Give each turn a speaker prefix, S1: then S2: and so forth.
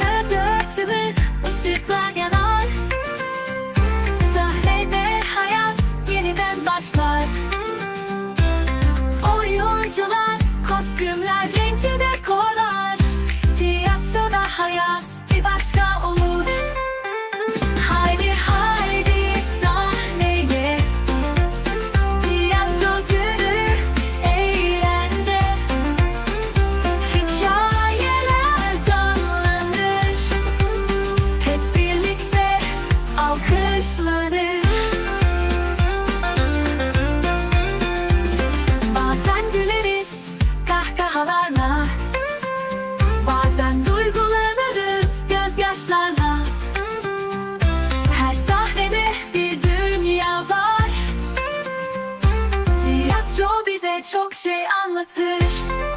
S1: Perde ışıklar yanar. Sahnede hayat yeniden başlar. Oyuncular, kostümler, renkli dekorlar. Tiyatroda hayat bir başka olur. bize çok şey anlatır.